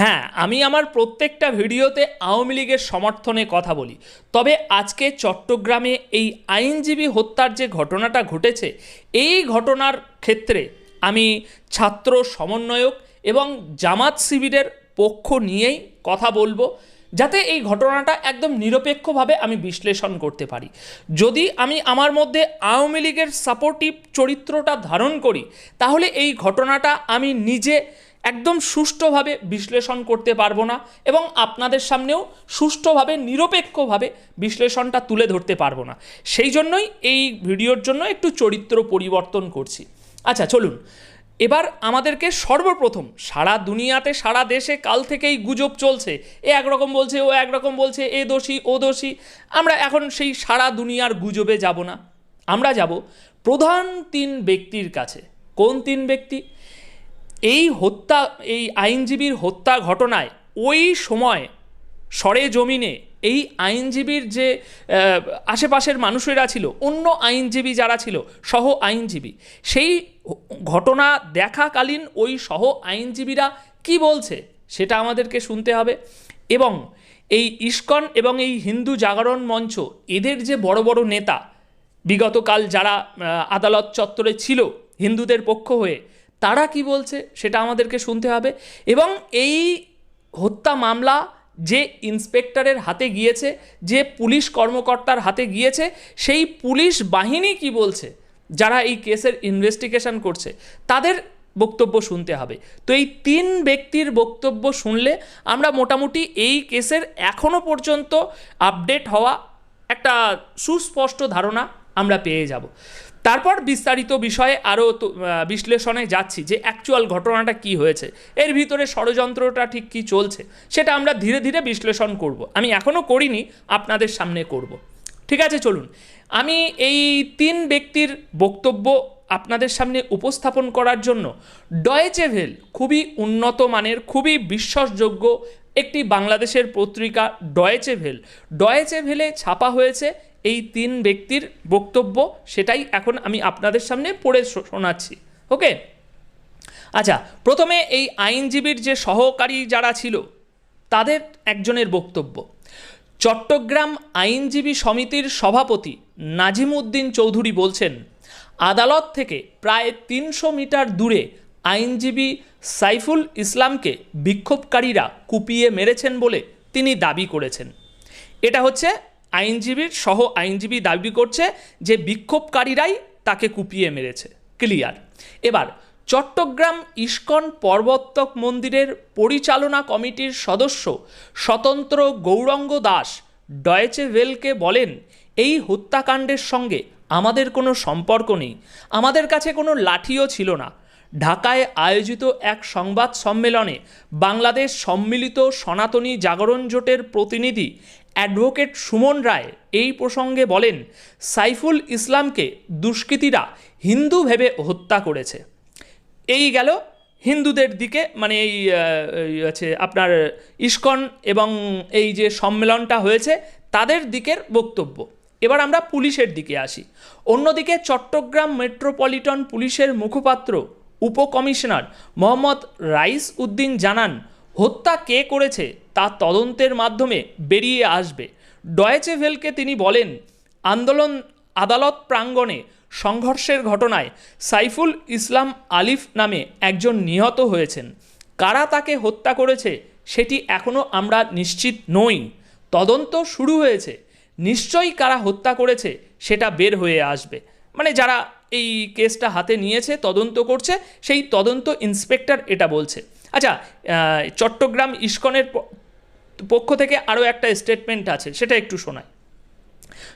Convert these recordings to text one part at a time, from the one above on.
হ্যাঁ আমি আমার প্রত্যেকটা ভিডিওতে আওয়ামী লীগের সমর্থনে কথা বলি। তবে আজকে চট্টগ্রামে এই আইনজীবী হত্যার যে ঘটনাটা ঘটেছে, এই ঘটনার ক্ষেত্রে আমি ছাত্র সমন্বয়ক এবং জামাত শিবিরের পক্ষ নিয়েই কথা বলব, যাতে এই ঘটনাটা একদম নিরপেক্ষভাবে আমি বিশ্লেষণ করতে পারি। যদি আমি আমার মধ্যে আওয়ামী লীগের সাপোর্টিভ চরিত্রটা ধারণ করি, তাহলে এই ঘটনাটা আমি নিজে একদম সুষ্ঠুভাবে বিশ্লেষণ করতে পারব না এবং আপনাদের সামনেও সুষ্ঠুভাবে, নিরপেক্ষভাবে বিশ্লেষণটা তুলে ধরতে পারব না। সেই জন্যই এই ভিডিওর জন্য একটু চরিত্র পরিবর্তন করছি। আচ্ছা চলুন। এবার আমাদেরকে সর্বপ্রথম সারা দুনিয়াতে, সারা দেশে কাল থেকেই গুজব চলছে। এ একরকম বলছে, ও একরকম বলছে, এ দোষী, ও দোষী। আমরা এখন সেই সারা দুনিয়ার গুজবে যাব না। আমরা যাব প্রধান তিন ব্যক্তির কাছে। কোন তিন ব্যক্তি? এই হত্যা, এই আইনজীবীর হত্যা ঘটনায় ওই সময় সরে জমিনে এই আইনজীবীর যে আশেপাশের মানুষেরা ছিল, অন্য আইনজীবী যারা ছিল, সহ আইনজীবী, সেই ঘটনা দেখাকালীন ওই সহ আইনজীবীরা কি বলছে সেটা আমাদেরকে শুনতে হবে। এবং এই ইস্কন এবং এই হিন্দু জাগরণ মঞ্চ, এদের যে বড় বড় নেতা, বিগতকাল যারা আদালত চত্বরে ছিল, হিন্দুদের পক্ষ হয়ে তারা কি বলছে সেটা আমাদেরকে শুনতে হবে। এবং এই হত্যা মামলা যে ইন্সপেক্টরের হাতে গিয়েছে, যে পুলিশ কর্মকর্তার হাতে গিয়েছে, সেই পুলিশ বাহিনী কি বলছে? যারা এই কেসের ইনভেস্টিগেশন করছে, তাদের বক্তব্য শুনতে হবে। তো এই তিন ব্যক্তির বক্তব্য শুনলে আমরা মোটামুটি এই কেসের এখনও পর্যন্ত আপডেট হওয়া একটা সুস্পষ্ট ধারণা আমরা পেয়ে যাব। তারপর বিস্তারিত বিষয়ে আরও বিশ্লেষণে যাচ্ছি যে অ্যাকচুয়াল ঘটনাটা কি হয়েছে। এর ভিতরে ষড়যন্ত্রটা ঠিক কি চলছে, সেটা আমরা ধীরে ধীরে বিশ্লেষণ করব। আমি এখনও করিনি, আপনাদের সামনে করব। ঠিক আছে, চলুন। আমি এই তিন ব্যক্তির বক্তব্য আপনাদের সামনে উপস্থাপন করার জন্য ডয়েচেভেল খুবই উন্নত মানের, খুবই বিশ্বাসযোগ্য একটি বাংলাদেশের পত্রিকা ডয়েচেভেল ডয়েচেভেলে ছাপা হয়েছে এই তিন ব্যক্তির বক্তব্য সেটাই এখন আমি আপনাদের সামনে পড়ে শোনাচ্ছি, ওকে? আচ্ছা প্রথমে এই আইনজীবীর যে সহকারী যারা ছিল, তাদের একজনের বক্তব্য। চট্টগ্রাম আইনজীবী সমিতির সভাপতি নাজিমুদ্দিন চৌধুরী বলছেন, আদালত থেকে প্রায় তিনশো মিটার দূরে আইনজীবী সাইফুল ইসলামকে বিক্ষোভকারীরা কুপিয়ে মেরেছেন বলে তিনি দাবি করেছেন। এটা হচ্ছে আইনজীবীর সহ আইনজীবী দাবি করছে যে বিক্ষোভকারীরাই তাকে কুপিয়ে মেরেছে। ক্লিয়ার। এবার, চট্টগ্রাম ইস্কন পর্বতক মন্দিরের পরিচালনা কমিটির সদস্য স্বতন্ত্র গৌরঙ্গ দাস ডয়েচে ওয়েলকে বলেন, এই হত্যাকাণ্ডের সঙ্গে আমাদের কোনো সম্পর্ক নেই। আমাদের কাছে কোনো লাঠিও ছিল না। ঢাকায় আয়োজিত এক সংবাদ সম্মেলনে বাংলাদেশ সম্মিলিত সনাতনী জাগরণ জোটের প্রতিনিধি অ্যাডভোকেট সুমন রায় এই প্রসঙ্গে বলেন, সাইফুল ইসলামকে দুষ্কৃতীরা হিন্দু ভেবে হত্যা করেছে। এই গেল হিন্দুদের দিকে মানে এই আছে আপনার ইস্কন এবং এই যে সম্মেলনটা হয়েছে, তাদের দিকের বক্তব্য। এবার আমরা পুলিশের দিকে আসি। অন্যদিকে চট্টগ্রাম মেট্রোপলিটন পুলিশের মুখপাত্র, উপকমিশনার মোহাম্মদ রাইস উদ্দিন জানান, হত্যা কে করেছে? তা তদন্তের মাধ্যমে বেরিয়ে আসবে। ডয়েচে ভেলকে তিনি বলেন, আন্দোলন আদালত প্রাঙ্গণে সংঘর্ষের ঘটনায় সাইফুল ইসলাম আলিফ নামে একজন নিহত হয়েছেন। কারা তাকে হত্যা করেছে সেটি এখনও আমরা নিশ্চিত নই। তদন্ত শুরু হয়েছে। নিশ্চয়ই কারা হত্যা করেছে সেটা বের হয়ে আসবে। মানে যারা এই কেসটা হাতে নিয়েছে, তদন্ত করছে, সেই তদন্ত ইন্সপেক্টর এটা বলছে। আচ্ছা চট্টগ্রাম ইস্কনের পক্ষ থেকে আরও একটা স্টেটমেন্ট আছে সেটা একটু শোনায়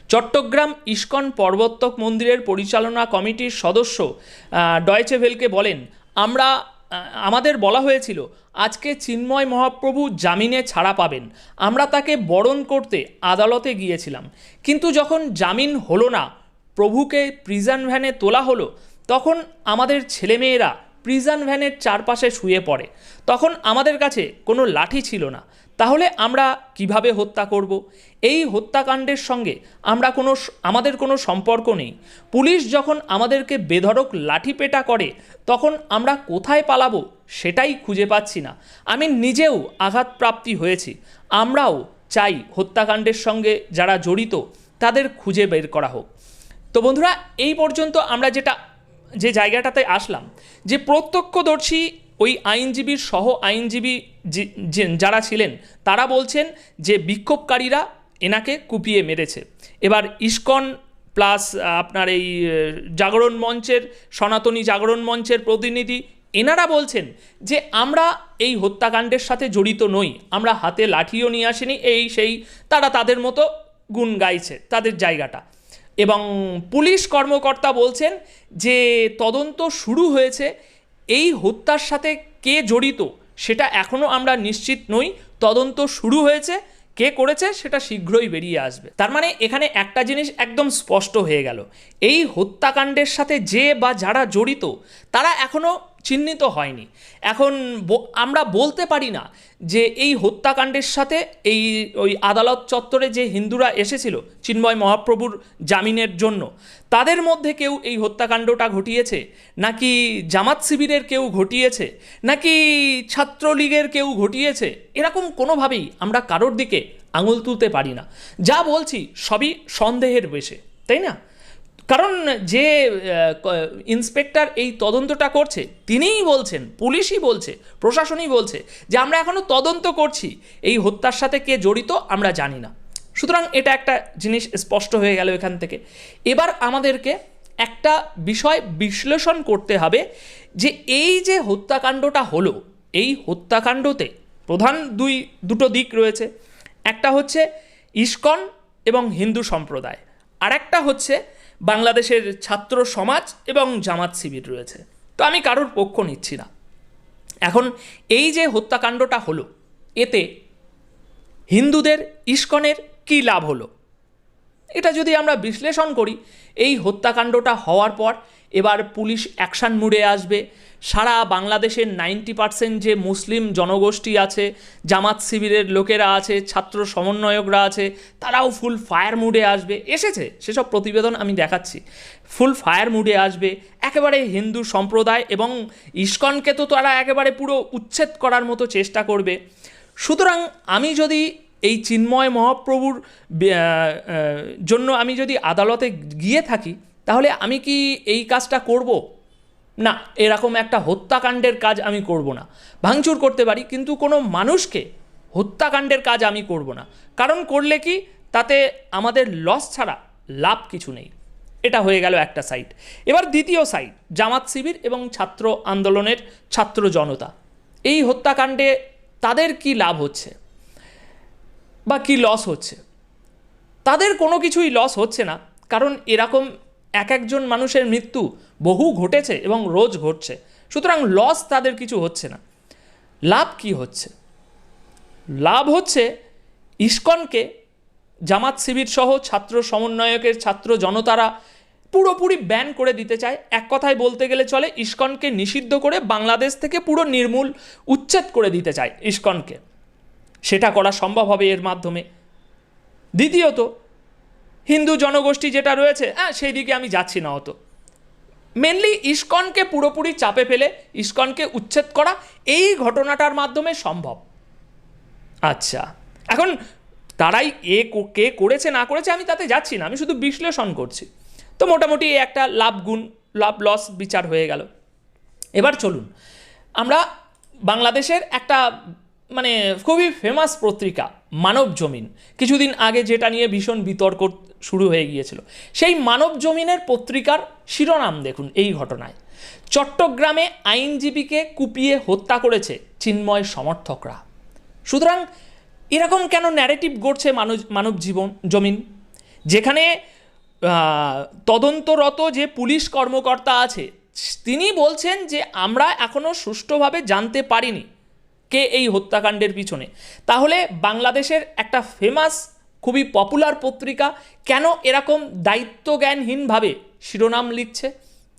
চট্টগ্রাম ইস্কন পর্বতক মন্দিরের পরিচালনা কমিটির সদস্য আহ, ডয়েচে ভেলকে বলেন আমরা আমাদের বলা হয়েছিল আজকে চিন্ময় মহাপ্রভু জামিনে ছাড়া পাবেন। আমরা তাকে বরণ করতে আদালতে গিয়েছিলাম। কিন্তু যখন জামিন হলো না প্রভুকে প্রিজন ভ্যানে তোলা হলো তখন আমাদের ছেলেমেয়েরা প্রিজন ভ্যানের চারপাশে শুয়ে পড়ে। তখন আমাদের কাছে কোনো লাঠি ছিল না। তাহলে আমরা কীভাবে হত্যা করব? এই হত্যাকাণ্ডের সঙ্গে আমরা কোনো আমাদের কোনো সম্পর্ক নেই। পুলিশ যখন আমাদেরকে বেধড়ক লাঠিপেটা করে, তখন আমরা কোথায় পালাবো সেটাই খুঁজে পাচ্ছি না। আমি নিজেও আঘাতপ্রাপ্তি হয়েছি। আমরাও চাই হত্যাকাণ্ডের সঙ্গে যারা জড়িত, তাদের খুঁজে বের করা হোক। তো বন্ধুরা, এই পর্যন্ত আমরা যেটা, যে জায়গাটাতে আসলাম, যে প্রত্যক্ষদর্শী ওই আইনজীবীর সহ আইনজীবী যারা ছিলেন, তারা বলছেন যে বিক্ষোভকারীরা এনাকে কুপিয়ে মেরেছে। এবার ইস্কন প্লাস আপনার এই জাগরণ মঞ্চের, সনাতনী জাগরণ মঞ্চের প্রতিনিধি, এনারা বলছেন যে আমরা এই হত্যাকাণ্ডের সাথে জড়িত নই, আমরা হাতে লাঠিও নিয়ে আসিনি, এই, সেই, তারা তাদের মতো গুণ গাইছে, তাদের জায়গাটা। এবং পুলিশ কর্মকর্তা বলছেন যে তদন্ত শুরু হয়েছে এই হত্যার সাথে কে জড়িত সেটা এখনও আমরা নিশ্চিত নই। তদন্ত শুরু হয়েছে। কে করেছে সেটা শীঘ্রই বেরিয়ে আসবে। তার মানে এখানে একটা জিনিস একদম স্পষ্ট হয়ে গেল। এই হত্যাকাণ্ডের সাথে যে বা যারা জড়িত, তারা এখনও চিহ্নিত হয়নি। এখন আমরা বলতে পারি না যে এই হত্যাকাণ্ডের সাথে এই, ওই আদালত চত্বরে যে হিন্দুরা এসেছিল, চিন্ময় মহাপ্রভুর জামিনের জন্য, তাদের মধ্যে কেউ এই হত্যাকাণ্ডটা ঘটিয়েছে? নাকি জামাত শিবিরের কেউ ঘটিয়েছে? নাকি ছাত্রলীগের কেউ ঘটিয়েছে? এরকম কোনোভাবেই আমরা কারোর দিকে আঙুল তুলতে পারি না। যা বলছি সবই সন্দেহের বেশে, তাই না? কারণ যে ইন্সপেক্টর এই তদন্তটা করছে, তিনিই বলছেন, পুলিশই বলছে, প্রশাসনই বলছে যে আমরা এখনও তদন্ত করছি, এই হত্যার সাথে কে জড়িত আমরা জানি না। সুতরাং এটা একটা জিনিস স্পষ্ট হয়ে গেল এখান থেকে। এবার আমাদেরকে একটা বিষয় বিশ্লেষণ করতে হবে যে এই যে হত্যাকাণ্ডটা হলো, এই হত্যাকাণ্ডতে প্রধান দুই, দুটো দিক রয়েছে। একটা হচ্ছে ইস্কন এবং হিন্দু সম্প্রদায়। আরেকটা হচ্ছে বাংলাদেশের ছাত্র সমাজ এবং জামাত শিবির রয়েছে। তো আমি কারোর পক্ষ নিচ্ছি না। এখন এই যে হত্যাকাণ্ডটা হলো, এতে হিন্দুদের ইস্কনের কী লাভ হলো? এটা যদি আমরা বিশ্লেষণ করি, এই হত্যাকাণ্ডটা হওয়ার পর এবার পুলিশ অ্যাকশান মুডে আসবে সারা বাংলাদেশের নাইনটি পার্সেন্ট যে মুসলিম জনগোষ্ঠী আছে, জামাত শিবিরের লোকেরা আছে, ছাত্র সমন্বয়করা আছে, তারাও ফুল ফায়ার মুডে আসবে। এসেছে, সেসব প্রতিবেদন আমি দেখাচ্ছি। ফুল ফায়ার মুডে আসবে, একেবারে হিন্দু সম্প্রদায় এবং ইস্কনকে তো তারা একেবারে পুরো উচ্ছেদ করার মতো চেষ্টা করবে। সুতরাং আমি যদি এই চিন্ময় মহাপ্রভুর জন্য আমি যদি আদালতে গিয়ে থাকি, তাহলে আমি কি এই কাজটা করব? না, এরকম একটা হত্যাকাণ্ডের কাজ আমি করব না। ভাঙচুর করতে পারি, কিন্তু কোনো মানুষকে হত্যাকাণ্ডের কাজ আমি করব না। কারণ করলে কি? তাতে আমাদের লস ছাড়া লাভ কিছু নেই। এটা হয়ে গেল একটা সাইড এবার দ্বিতীয় সাইড জামাত শিবির এবং ছাত্র আন্দোলনের ছাত্র জনতা। এই হত্যাকাণ্ডে তাদের কি লাভ হচ্ছে? বা কি লস হচ্ছে? তাদের কোনো কিছুই লস হচ্ছে না। কারণ এরকম এক একজন মানুষের মৃত্যু বহু ঘটেছে এবং রোজ ঘটছে। সুতরাং লস তাদের কিছু হচ্ছে না। লাভ কি হচ্ছে? লাভ হচ্ছে ইস্কনকে জামাত শিবির সহ ছাত্র সমন্বয়কের ছাত্র জনতারা পুরোপুরি ব্যান করে দিতে চায়। এক কথায় বলতে গেলে চলে, ইস্কনকে নিষিদ্ধ করে বাংলাদেশ থেকে পুরো নির্মূল উচ্ছেদ করে দিতে চায় ইস্কনকে। সেটা করা সম্ভব হবে এর মাধ্যমে। দ্বিতীয়ত হিন্দু জনগোষ্ঠী যেটা রয়েছে হ্যাঁ সেই দিকে আমি যাচ্ছি না অত। মেনলি ইস্কনকে পুরোপুরি চাপে ফেলে, ইস্কনকে উচ্ছেদ করা এই ঘটনাটার মাধ্যমে সম্ভব। আচ্ছা এখন তারাই এ কে করেছে, না করেছে, আমি তাতে যাচ্ছি না, আমি শুধু বিশ্লেষণ করছি। তো মোটামুটি একটা লাভ গুণ, লাভ লস বিচার হয়ে গেল। এবার চলুন, আমরা বাংলাদেশের একটা মানে খুবই ফেমাস পত্রিকা মানব জমিন কিছুদিন আগে যেটা নিয়ে ভীষণ বিতর্ক শুরু হয়ে গিয়েছিল। সেই মানব জমিনের পত্রিকার শিরোনাম দেখুন এই ঘটনায়। চট্টগ্রামে আইনজীবীকে কুপিয়ে হত্যা করেছে চিন্ময় সমর্থকরা। সুতরাং এরকম কেন ন্যারেটিভ গড়ছে মানব মানব জীবন, জমিন? যেখানে তদন্তরত যে পুলিশ কর্মকর্তা আছে, তিনি বলছেন যে আমরা এখনও সুষ্ঠুভাবে জানতে পারিনি কে এই হত্যাকাণ্ডের পিছনে। তাহলে বাংলাদেশের একটা ফেমাস খুবই পপুলার পত্রিকা, কেন এরকম দায়িত্বজ্ঞানহীনভাবে শিরোনাম লিখছে?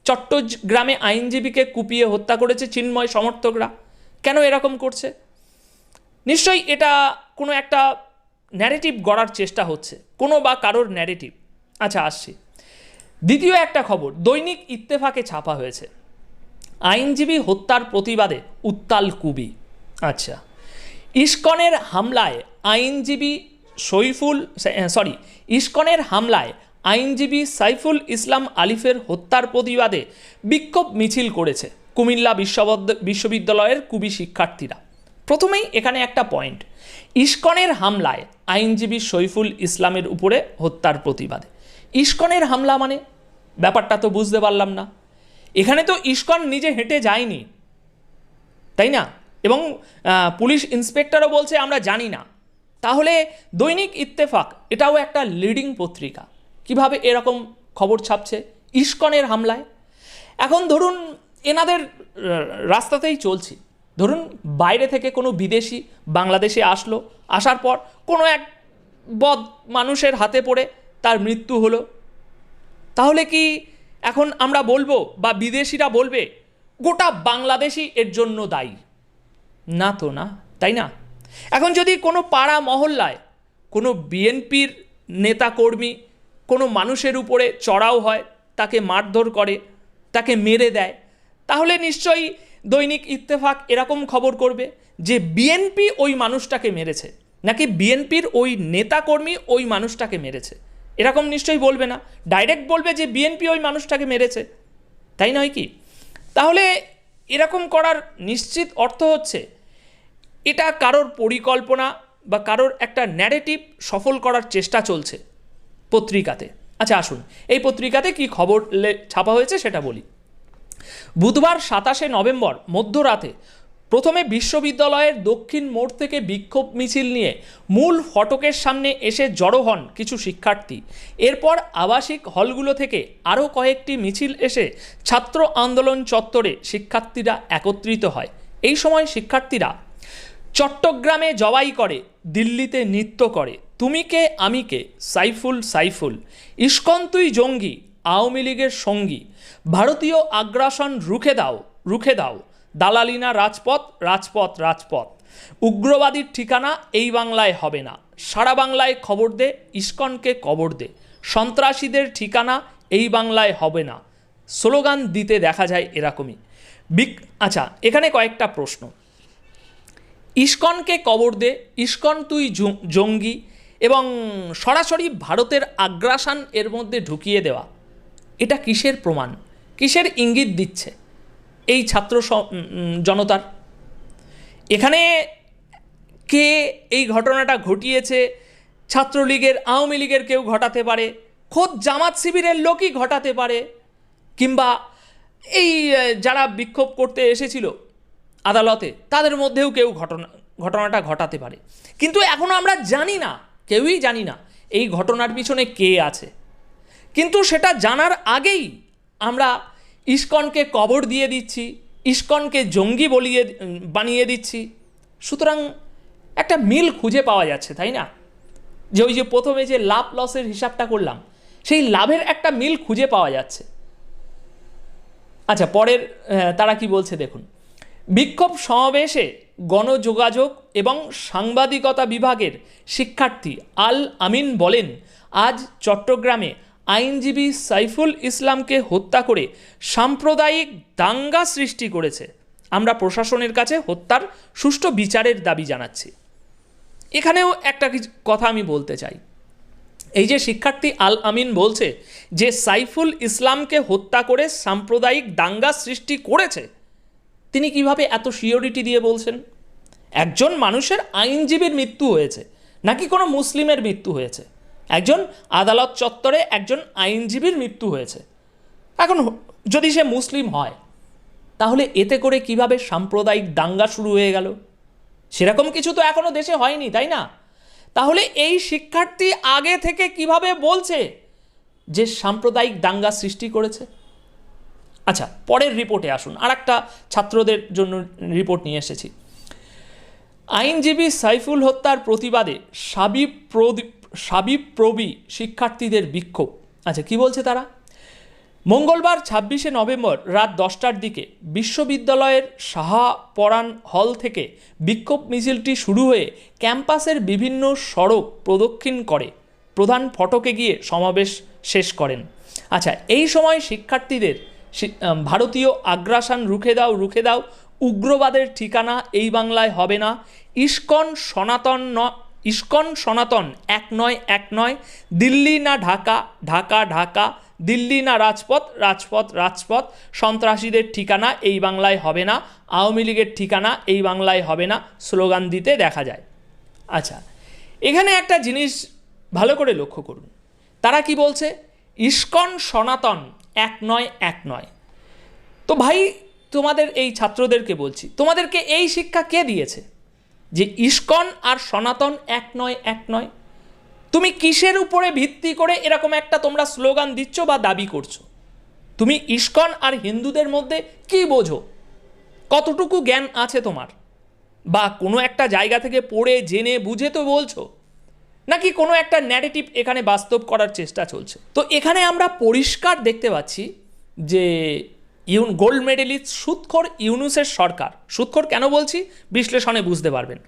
চট্টগ্রামে আইনজীবীকে কুপিয়ে হত্যা করেছে চিন্ময় সমর্থকরা, কেন এরকম করছে? নিশ্চয়ই এটা কোনো একটা ন্যারেটিভ গড়ার চেষ্টা হচ্ছে, কোনো বা কারোর ন্যারেটিভ আচ্ছা আসছি। দ্বিতীয় একটা খবর, দৈনিক ইত্তেফাকে ছাপা হয়েছে। আইনজীবী হত্যার প্রতিবাদে উত্তাল কুবি। আচ্ছা ইস্কনের হামলায় আইনজীবী সৈফুল সরি ইস্কনের হামলায় আইনজীবী সাইফুল ইসলাম আলিফের হত্যার প্রতিবাদে বিক্ষোভ মিছিল করেছে কুমিল্লা বিশ্ববদ্য- বিশ্ববিদ্যালয়ের কুবি শিক্ষার্থীরা। প্রথমেই এখানে একটা পয়েন্ট ইস্কনের হামলায় আইনজীবী সৈফুল ইসলামের উপরে হত্যার প্রতিবাদে। ইস্কনের হামলা মানে? ব্যাপারটা তো বুঝতে পারলাম না। এখানে তো ইস্কন নিজে হেঁটে যায়নি, তাই না? এবং পুলিশ ইন্সপেক্টরও বলছে, আমরা জানি না। তাহলে দৈনিক ইত্তেফাক, এটাও একটা লিডিং পত্রিকা। কীভাবে এরকম খবর ছাপছে? ইস্কনের হামলায়। এখন ধরুন, এনাদের রাস্তাতেই চলছি। ধরুন, বাইরে থেকে কোনো বিদেশি বাংলাদেশে আসলো, আসার পর কোনো এক বদ মানুষের হাতে পড়ে তার মৃত্যু হলো। তাহলে কি এখন আমরা বলব বা বিদেশিরা বলবে, গোটা বাংলাদেশি এর জন্য দায়ী? না তো না, তাই না? এখন যদি কোনো পাড়া মহল্লায় কোনো বিএনপির নেতাকর্মী কোনো মানুষের উপরে চড়াও হয়, তাকে মারধর করে, তাকে মেরে দেয়, তাহলে নিশ্চয়ই দৈনিক ইত্তেফাক এরকম খবর করবে যে বিএনপি ওই মানুষটাকে মেরেছে, নাকি বিএনপির ওই নেতাকর্মী ওই মানুষটাকে মেরেছে। এরকম নিশ্চয়ই বলবে না। ডাইরেক্ট বলবে যে বিএনপি ওই মানুষটাকে মেরেছে। তাই নয় কি? তাহলে এরকম করার নিশ্চিত অর্থ হচ্ছে এটা কারোর পরিকল্পনা বা কারোর একটা ন্যারেটিভ সফল করার চেষ্টা চলছে পত্রিকাতে। আচ্ছা আসুন। এই পত্রিকাতে কি খবর ছাপা হয়েছে সেটা বলি। বুধবার সাতাশে নভেম্বর, মধ্যরাতে প্রথমে বিশ্ববিদ্যালয়ের দক্ষিণ মোড় থেকে বিক্ষোভ মিছিল নিয়ে মূল ফটকের সামনে এসে জড়ো হন কিছু শিক্ষার্থী। এরপর আবাসিক হলগুলো থেকে আরও কয়েকটি মিছিল এসে ছাত্র আন্দোলন চত্বরে শিক্ষার্থীরা একত্রিত হয়। এই সময় শিক্ষার্থীরা চট্টগ্রামে জবাই করে, দিল্লিতে নৃত্য করে। তুমি কে, আমি কে? সাইফুল সাইফুল। ইস্কন তুই জঙ্গি, আওয়ামী লীগের সঙ্গী। ভারতীয় আগ্রাসন রুখে দাও রুখে দাও। দালালিনা রাজপথ রাজপথ রাজপথ। উগ্রবাদীর ঠিকানা এই বাংলায় হবে না। সারা বাংলায় খবর দে, ইস্কনকে কবর দে। সন্ত্রাসীদের ঠিকানা এই বাংলায় হবে না। স্লোগান দিতে দেখা যায় এরকমই। বিক আচ্ছা এখানে কয়েকটা প্রশ্ন। ইস্কনকে কবর দে, ইস্কন তুই জঙ্গি এবং সরাসরি ভারতের আগ্রাসন এর মধ্যে ঢুকিয়ে দেওয়া। এটা কিসের প্রমাণ? কিসের ইঙ্গিত দিচ্ছে এই ছাত্র জনতার? এখানে কে এই ঘটনাটা ঘটিয়েছে? ছাত্রলীগের, আওয়ামী লীগের কেউ ঘটাতে পারে? খোদ জামাত শিবিরের লোকই ঘটাতে পারে? কিংবা এই যারা বিক্ষোভ করতে এসেছিল আদালতে, তাদের মধ্যেও কেউ ঘটনা, ঘটনাটা ঘটাতে পারে। কিন্তু এখনও আমরা জানি না, কেউই জানি না এই ঘটনার পিছনে কে আছে। কিন্তু সেটা জানার আগেই আমরা ইস্কনকে কবর দিয়ে দিচ্ছি, ইস্কনকে জঙ্গি বলিয়ে, বানিয়ে দিচ্ছি। সুতরাং একটা মিল খুঁজে পাওয়া যাচ্ছে, তাই না? যে ওই যে প্রথমে যে লাভ লসের হিসাবটা করলাম, সেই লাভের একটা মিল খুঁজে পাওয়া যাচ্ছে। আচ্ছা পরের তারা কি বলছে দেখুন। বিক্ষোভ সমাবেশে গণযোগাযোগ এবং সাংবাদিকতা বিভাগের শিক্ষার্থী আল আমিন বলেন, আজ চট্টগ্রামে আইনজীবী সাইফুল ইসলামকে হত্যা করে সাম্প্রদায়িক দাঙ্গা সৃষ্টি করেছে। আমরা প্রশাসনের কাছে হত্যার সুষ্ঠু বিচারের দাবি জানাচ্ছি। এখানেও একটা কথা আমি বলতে চাই। এই যে শিক্ষার্থী আল আমিন বলছে যে সাইফুল ইসলামকে হত্যা করে সাম্প্রদায়িক দাঙ্গা সৃষ্টি করেছে তিনি কীভাবে এত শিওরিটি দিয়ে বলছেন? একজন মানুষের আইনজীবীর মৃত্যু হয়েছে, নাকি কোনো মুসলিমের মৃত্যু হয়েছে? একজন আদালত চত্বরে একজন আইনজীবীর মৃত্যু হয়েছে। এখন যদি সে মুসলিম হয়, তাহলে এতে করে কীভাবে সাম্প্রদায়িক দাঙ্গা শুরু হয়ে গেল? সেরকম কিছু তো এখনও দেশে হয়নি, তাই না? তাহলে এই শিক্ষার্থী আগে থেকে কীভাবে বলছে যে সাম্প্রদায়িক দাঙ্গা সৃষ্টি করেছে? আচ্ছা পরের রিপোর্টে আসুন। আর একটা ছাত্রদের জন্য রিপোর্ট নিয়ে এসেছি। আইনজীবী সাইফুল হত্যার প্রতিবাদে সাবিপ্রবি সাবিপ্রবি শিক্ষার্থীদের বিক্ষোভ। আচ্ছা কি বলছে তারা? মঙ্গলবার ছাব্বিশে নভেম্বর রাত দশটার দিকে বিশ্ববিদ্যালয়ের সাহাপরান হল থেকে বিক্ষোভ মিছিলটি শুরু হয়ে ক্যাম্পাসের বিভিন্ন সড়ক প্রদক্ষিণ করে। প্রধান ফটকে গিয়ে সমাবেশ শেষ করেন। আচ্ছা এই সময় শিক্ষার্থীদের ভারতীয় আগ্রাসন রুখে দাও রুখে দাও। উগ্রবাদের ঠিকানা এই বাংলায় হবে না। ইস্কন সনাতন ন ইস্কন সনাতন এক নয় এক নয়। দিল্লি না ঢাকা ঢাকা ঢাকা। দিল্লি না রাজপথ রাজপথ রাজপথ। সন্ত্রাসীদের ঠিকানা এই বাংলায় হবে না। আওয়ামী লীগের ঠিকানা এই বাংলায় হবে না। স্লোগান দিতে দেখা যায়। আচ্ছা এখানে একটা জিনিস ভালো করে লক্ষ্য করুন। তারা কি বলছে? ইস্কন সনাতন এক নয় এক নয়। তো ভাই, তোমাদের এই ছাত্রদেরকে বলছি, তোমাদেরকে এই শিক্ষা কে দিয়েছে? যে ইস্কন আর সনাতন এক নয় এক নয়। তুমি কিসের উপরে ভিত্তি করে এরকম একটা তোমরা স্লোগান দিচ্ছ বা দাবি করছ? তুমি ইস্কন আর হিন্দুদের মধ্যে কি বোঝো? কতটুকু জ্ঞান আছে তোমার? বা কোনো একটা জায়গা থেকে পড়ে, জেনে, বুঝে তো বলছো? নাকি কোনো একটা ন্যারেটিভ এখানে বাস্তব করার চেষ্টা চলছে? তো এখানে আমরা পরিষ্কার দেখতে পাচ্ছি যে ইউন, গোল্ড মেডেলিস্ট সুৎখর ইউনুসের সরকার। সুৎখর কেন বলছি? বিশ্লেষণে বুঝতে পারবেন।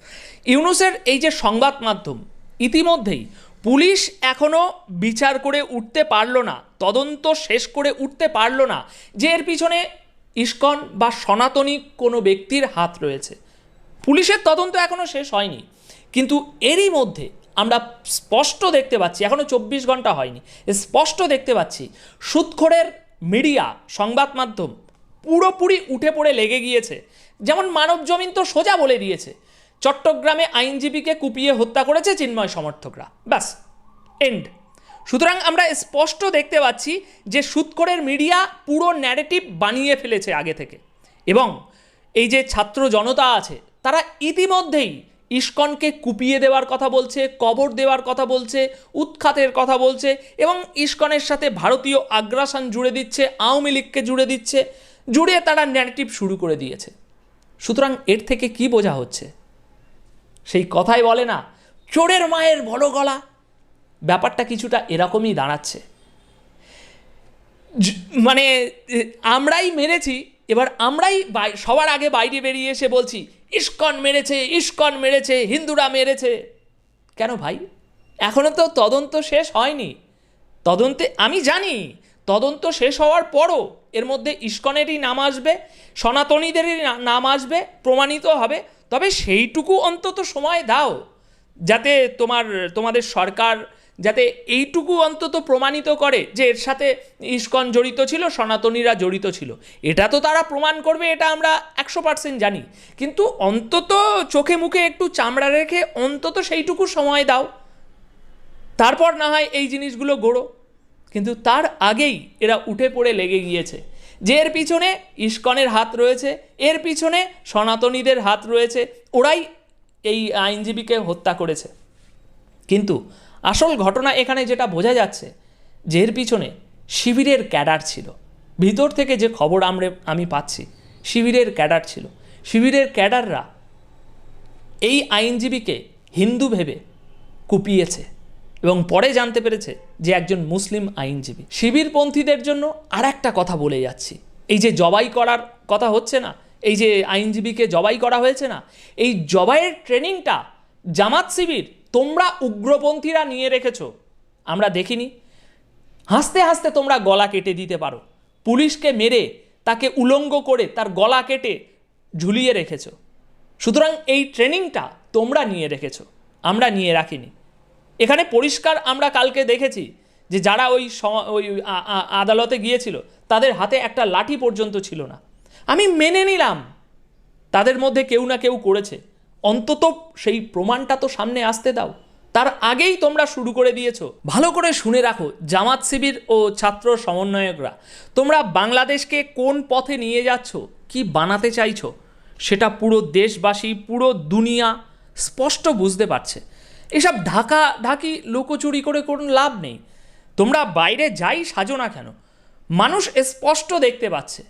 ইউনুসের এই যে সংবাদ মাধ্যম, ইতিমধ্যেই পুলিশ এখনও বিচার করে উঠতে পারল না, তদন্ত শেষ করে উঠতে পারল না, যে এর পিছনে ইস্কন বা সনাতনী কোনো ব্যক্তির হাত রয়েছে। পুলিশের তদন্ত এখনও শেষ হয়নি। কিন্তু এরই মধ্যে আমরা স্পষ্ট দেখতে পাচ্ছি এখনও চব্বিশ ঘণ্টা হয়নি স্পষ্ট দেখতে পাচ্ছি, সুৎখোরের মিডিয়া, সংবাদ মাধ্যম, পুরোপুরি উঠে পড়ে লেগে গিয়েছে। যেমন মানব জমিন তো সোজা বলে দিয়েছে, চট্টগ্রামে আইনজীবীকে কুপিয়ে হত্যা করেছে চিন্ময় সমর্থকরা। ব্যাস এন্ড সুতরাং আমরা স্পষ্ট দেখতে পাচ্ছি যে সুৎকরের মিডিয়া পুরো ন্যারেটিভ বানিয়ে ফেলেছে আগে থেকে। এবং এই যে ছাত্র জনতা আছে, তারা ইতিমধ্যেই ইস্কনকে কুপিয়ে দেওয়ার কথা বলছে, কবর দেওয়ার কথা বলছে, উৎখাতের কথা বলছে এবং ইস্কনের সাথে ভারতীয় আগ্রাসন জুড়ে দিচ্ছে, আওয়ামী লীগকে জুড়ে দিচ্ছে, জুড়ে তারা ন্যারেটিভ শুরু করে দিয়েছে। সুতরাং এর থেকে কি বোঝা হচ্ছে? সেই কথাই বলে না, চোরের মায়ের বড় গলা। ব্যাপারটা কিছুটা এরকমই দাঁড়াচ্ছে। মানে আমরাই মেরেছি, এবার আমরাই সবার আগে বাইরে বেরিয়ে এসে বলছি ইস্কন মেরেছে ইস্কন মেরেছে, হিন্দুরা মেরেছে। কেন ভাই? এখনও তো তদন্ত শেষ হয়নি। তদন্তে আমি জানি, তদন্ত শেষ হওয়ার পরও এর মধ্যে ইস্কনেরই নাম আসবে, সনাতনীদেরই নাম আসবে, প্রমাণিত হবে। তবে সেইটুকু অন্তত সময় দাও, যাতে তোমার, তোমাদের সরকার যাতে এইটুকু অন্তত প্রমাণিত করে যে এর সাথে ইস্কন জড়িত ছিল, সনাতনীরা জড়িত ছিল। এটা তো তারা প্রমাণ করবে, এটা আমরা একশো পার্সেন্ট জানি। কিন্তু অন্তত চোখে মুখে একটু চামড়া রেখে অন্তত সেইটুকু সময় দাও। তারপর না হয় এই জিনিসগুলো গড়ো। কিন্তু তার আগেই এরা উঠে পড়ে লেগে গিয়েছে। যে এর পিছনে ইস্কনের হাত রয়েছে, এর পিছনে সনাতনীদের হাত রয়েছে, ওরাই এই আইনজীবীকে হত্যা করেছে। কিন্তু আসল ঘটনা এখানে যেটা বোঝা যাচ্ছে, যে এর পিছনে শিবিরের ক্যাডার ছিল। ভিতর থেকে যে খবর আমরা, আমি পাচ্ছি, শিবিরের ক্যাডার ছিল। শিবিরের ক্যাডাররা এই আইনজীবীকে হিন্দু ভেবে কুপিয়েছে এবং পরে জানতে পেরেছে যে একজন মুসলিম আইনজীবী। শিবিরপন্থীদের জন্য আর একটা কথা বলে যাচ্ছি। এই যে জবাই করার কথা হচ্ছে না, এই যে আইনজীবীকে জবাই করা হয়েছে না, এই জবাইয়ের ট্রেনিংটা জামাত শিবির তোমরা উগ্রপন্থীরা নিয়ে রেখেছ। আমরা দেখিনি। হাসতে হাসতে তোমরা গলা কেটে দিতে পারো। পুলিশকে মেরে তাকে উলঙ্গ করে তার গলা কেটে ঝুলিয়ে রেখেছ। সুতরাং এই ট্রেনিংটা তোমরা নিয়ে রেখেছ। আমরা নিয়ে রাখিনি। এখানে পরিষ্কার আমরা কালকে দেখেছি যে যারা ওই ওই আদালতে গিয়েছিল, তাদের হাতে একটা লাঠি পর্যন্ত ছিল না। আমি মেনে নিলাম। তাদের মধ্যে কেউ না কেউ করেছে। অন্তত সেই প্রমাণটা তো সামনে আসতে দাও। তার আগেই তোমরা শুরু করে দিয়েছ। ভালো করে শুনে রাখো, জামাত শিবির ও ছাত্র সমন্বয়করা। তোমরা বাংলাদেশকে কোন পথে নিয়ে যাচ্ছ, কি বানাতে চাইছো, সেটা পুরো দেশবাসী, পুরো দুনিয়া স্পষ্ট বুঝতে পারছে। এসব ঢাকা, ঢাকি লুকোচুরি করে কোনো লাভ নেই। তোমরা বাইরে যাই সাজো না কেন, মানুষ স্পষ্ট দেখতে পাচ্ছে।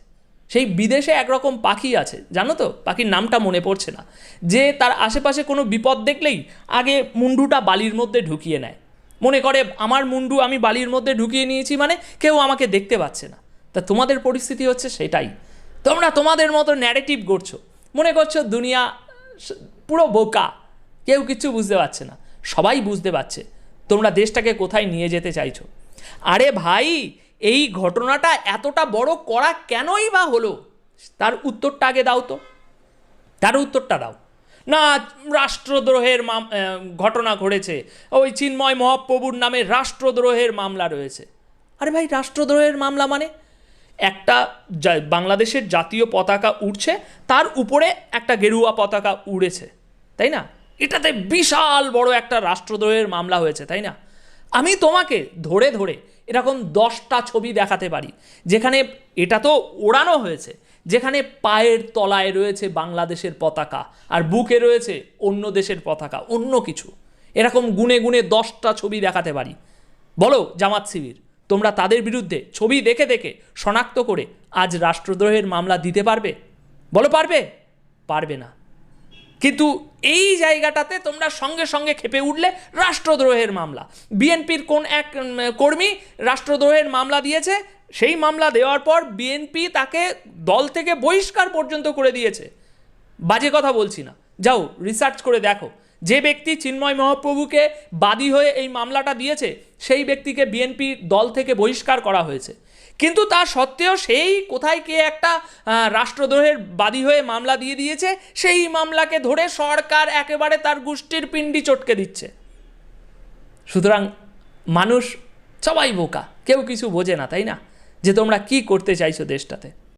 সেই বিদেশে একরকম পাখি আছে, জানো তো? পাখির নামটা মনে পড়ছে না। যে তার আশেপাশে কোনো বিপদ দেখলেই আগে মুন্ডুটা বালির মধ্যে ঢুকিয়ে নেয়। মনে করে, আমার মুন্ডু আমি বালির মধ্যে ঢুকিয়ে নিয়েছি মানে কেউ আমাকে দেখতে পাচ্ছে না। তা তোমাদের পরিস্থিতি হচ্ছে সেটাই। তোমরা তোমাদের মতো ন্যারেটিভ করছ মনে করছ, দুনিয়া পুরো বোকা। কেউ কিচ্ছু বুঝতে পারছে না। সবাই বুঝতে পারছে। তোমরা দেশটাকে কোথায় নিয়ে যেতে চাইছো? আরে ভাই এই ঘটনাটা এতটা বড় করা কেনই বা হলো? তার উত্তরটা আগে দাও তো। তার উত্তরটা দাও। না, রাষ্ট্রদ্রোহের মাম ঘটনা ঘটেছে। ওই চিন্ময় মহাপ্রভুর নামে রাষ্ট্রদ্রোহের মামলা রয়েছে। আরে ভাই, রাষ্ট্রদ্রোহের মামলা মানে? একটা বাংলাদেশের জাতীয় পতাকা উড়ছে, তার উপরে একটা গেরুয়া পতাকা উড়েছে, তাই না? এটাতে বিশাল বড় একটা রাষ্ট্রদ্রোহের মামলা হয়েছে, তাই না? আমি তোমাকে ধরে ধরে এরকম দশটা ছবি দেখাতে পারি। যেখানে এটা তো ওড়ানো হয়েছে। যেখানে পায়ের তলায় রয়েছে বাংলাদেশের পতাকা আর বুকে রয়েছে অন্য দেশের পতাকা, অন্য কিছু। এরকম গুনে গুনে দশটা ছবি দেখাতে পারি। বলো, জামাত শিবির, তোমরা তাদের বিরুদ্ধে ছবি দেখে দেখে শনাক্ত করে আজ রাষ্ট্রদ্রোহের মামলা দিতে পারবে? বলো, পারবে? পারবে না। কিন্তু এই জায়গাটাতে তোমরা সঙ্গে সঙ্গে খেপে উঠলে রাষ্ট্রদ্রোহের মামলা। বিএনপির কোন এক কর্মী রাষ্ট্রদ্রোহের মামলা দিয়েছে, সেই মামলা দেওয়ার পর বিএনপি তাকে দল থেকে বহিষ্কার পর্যন্ত করে দিয়েছে। বাজে কথা বলছি না। যাও রিসার্চ করে দেখো। যে ব্যক্তি চিন্ময় মহাপ্রভুকে বাদী হয়ে এই মামলাটা দিয়েছে, সেই ব্যক্তিকে বিএনপি দল থেকে বহিষ্কার করা হয়েছে। কিন্তু তা সত্ত্বেও সেই কোথায় কে একটা রাষ্ট্রদ্রোহের বাদী হয়ে মামলা দিয়ে দিয়েছে, সেই মামলাকে ধরে সরকার একেবারে তার গোষ্ঠীর পিণ্ডি চটকে দিচ্ছে। সুতরাং মানুষ সবাই বোকা, কেউ কিছু বোঝে না, তাই না? যে তোমরা কি করতে চাইছো দেশটাতে?